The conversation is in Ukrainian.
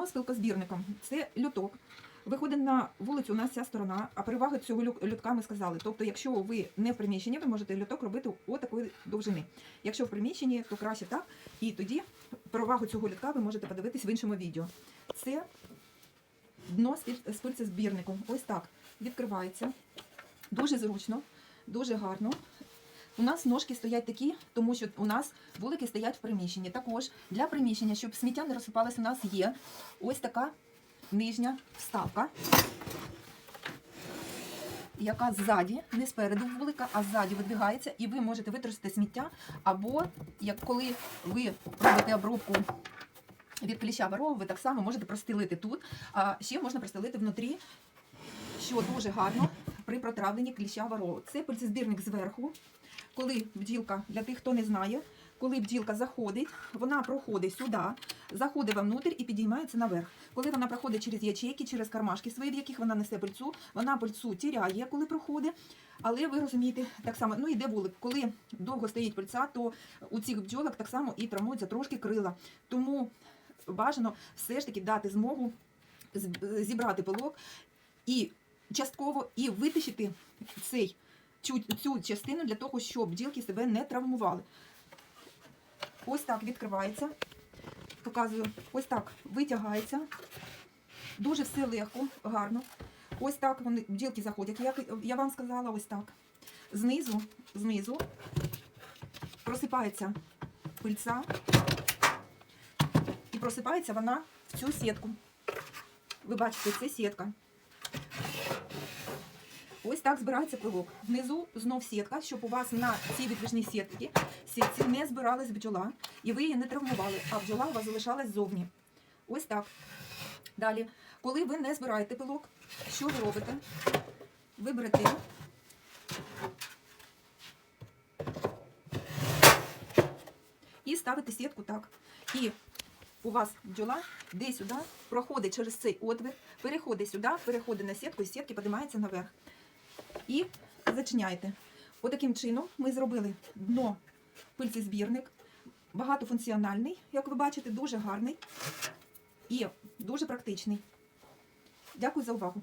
дно з пилкозбірником. Це люток. Виходить на вулицю у нас ця сторона, а переваги цього лютка ми сказали. Тобто, якщо ви не в приміщенні, ви можете люток робити отакої довжини. Якщо в приміщенні, то краще так. І тоді перевагу цього лютка ви можете подивитись в іншому відео. Це дно з піль- з пильцезбірником. Ось так відкривається. Дуже зручно, дуже гарно. У нас ножки стоять такі, тому що у нас вулики стоять в приміщенні. Також для приміщення, щоб сміття не розсипалось, у нас є ось така нижня вставка, яка ззаді, не спереду вулика, а ззаді видвигається, і ви можете витрусити сміття, або як коли ви робите обробку від кліща варова, ви так само можете простелити тут, а ще можна простелити внутрі, що дуже гарно при протравленні кліща варова. Це пильцезбірник зверху. Коли бджілка, для тих, хто не знає, коли бджілка заходить, вона проходить сюди, заходить вовнутрь і підіймається наверх. Коли вона проходить через ячейки, через кармашки свої, в яких вона несе пильцу, вона пильцу тіряє, коли проходить. Але ви розумієте, так само, ну іде вулик. Коли довго стоїть пильця, то у цих бджолок так само і травмуються трошки крила. Тому бажано все ж таки дати змогу зібрати пилок і частково і витащити цей, цю, цю частину для того, щоб бджілки себе не травмували. Ось так відкривається. Показую, ось так витягається. Дуже все легко, гарно. Ось так вони бджілки заходять. Як я вам сказала, ось так. Знизу, знизу просипається пильця. І просипається вона в цю сітку. Ви бачите, це сітка. Ось так збирається пилок. Внизу знов сітка, щоб у вас на цій відвижній сітці сітці не збиралась бджола, і ви її не травмували, а бджола у вас залишалась ззовні. Ось так. Далі, коли ви не збираєте пилок, що ви робите? Ви берете і ставите сітку так. І у вас бджола десь сюди проходить через цей отвір, переходить сюди, переходить на сітку, і сітки піднімається наверх. І зачиняєте. Отаким чином ми зробили дно пильцезбірник, багатофункціональний, як ви бачите, дуже гарний і дуже практичний. Дякую за увагу.